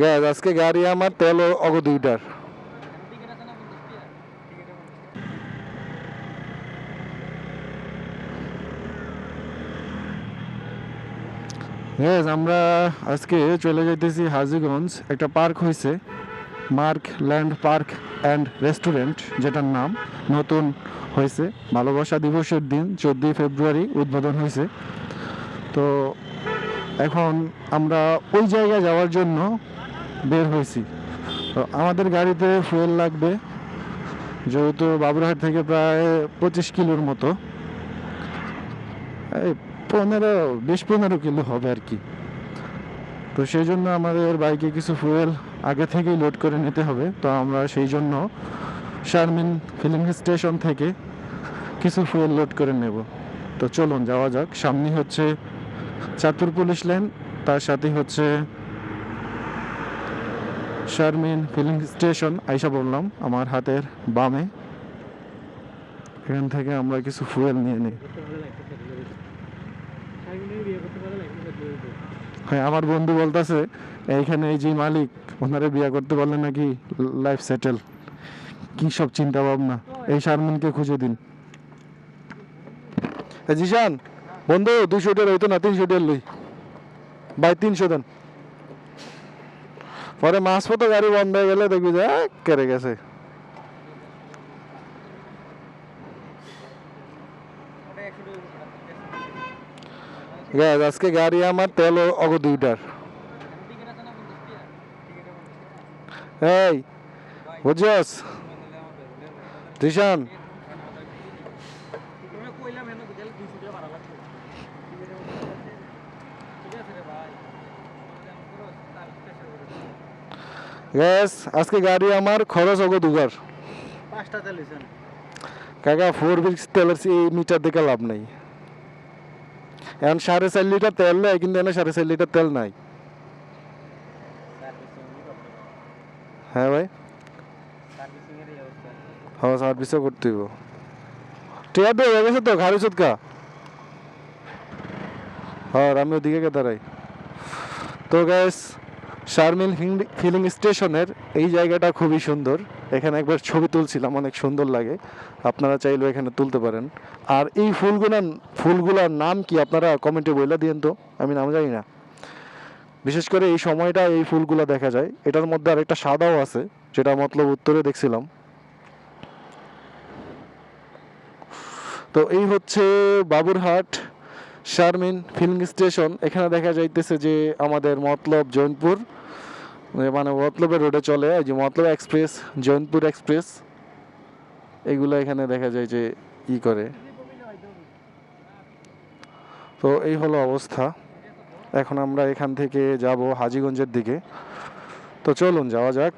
Gas আজকে গাড়ি আমার তেল অগ দুইটার। গ্যাস আমরা আজকে চলে যাইতেছি হাজিগঞ্জ। একটা পার্ক হয়েছে mark land park and restaurant, যেটার নাম নতুন হয়েছে ভালোবাসা দিবসের দিন, চোদ্দোই ফেব্রুয়ারি উদ্বোধন হয়েছে তো এখন আমরা ওই জায়গায় যাওয়ার জন্য বের হয়েছি। তো আমাদের গাড়িতে ফুয়েল লাগবে, যেহেতু বাবুরহাট থেকে প্রায় পঁচিশ কিলোর মতো। পনেরো, বিশ পনেরো কিলো হবে আর কি। তো সেই জন্য আমাদের বাইকে কিছু ফুয়েল আগে থেকেই লোড করে নিতে হবে। তো আমরা সেই জন্য শারমিন ফিলিং স্টেশন থেকে কিছু ফুয়েল লোড করে নেব। তো চলুন, যাওয়া যাক। সামনে হচ্ছে চাঁদপুর পুলিশ লাইন তার সাথে হচ্ছে শারমিন ফিলিং স্টেশন আইসা বললাম, আমার হাতের বামে। এখান থেকে আমরা কিছু ফুয়েল নিয়ে নিই। হ্যাঁ আমার বন্ধু বলতেছে, এইখানে এই যে মালিক, ওনারে বিয়ে করতে পারলে নাকি লাইফ সেটেল কি সব চিন্তা ভাবনা। এই শারমিনকে খুঁজে দিন। জিশান, বন্ধু দুশো টের হইতো না, তিনশো টের লই। বাই তিনশো দেন। পরে মাছ পতো গাড়ি বন্ধ হয়ে গেলে দেখবি যে এক কেড়ে গেছে গ্যাস আজকে গাড়ি আমার তেল অগ দুইটার এই বুঝছস ত্রিশান গ্যাস আজকে গাড়ি আমার খরচ অগ দুগার। কাকা ফোর বিক্স তেলের এই মিটার দেখে লাভ নাই। এখন সাড়ে চার লিটার তেল নেয় কিন্তু এখানে সাড়ে চার লিটার তেল নাই। হ্যাঁ ভাই। হ্যাঁ সার্ভিসও করতে হইব। ঠিক আছে হয়ে গেছে তো ঘাড়ি চুৎকা হ্যাঁ আমি ওদিকে কে দাঁড়াই। তো গ্যাস শারমিন ফিলিং স্টেশনের এই জায়গাটা খুবই সুন্দর। এখানে একবার ছবি তুলছিলাম, অনেক সুন্দর লাগে। আপনারা চাইলেও এখানে তুলতে পারেন। আর এই ফুলগুলার ফুলগুলার নাম কি আপনারা কমেন্টে বলে দিয়েন তো, আমি নাম জানি না। বিশেষ করে এই সময়টা এই ফুলগুলো দেখা যায়। এটার মধ্যে আরেকটা সাদাও আছে, যেটা মতলব উত্তরে দেখছিলাম। তো এই হচ্ছে বাবুরহাট। শারমিন ফিলিং স্টেশন, এখানে দেখা যাইতেছে যে আমাদের মতলব জৈনপুর মানে মতলবের রোডে চলে, এই যে মতলব এক্সপ্রেস জৈনপুর এক্সপ্রেস এগুলো এখানে দেখা যায় যে ই করে। তো এই হলো অবস্থা। এখন আমরা এখান থেকে যাব হাজিগঞ্জের দিকে। তো চলুন, যাওয়া যাক।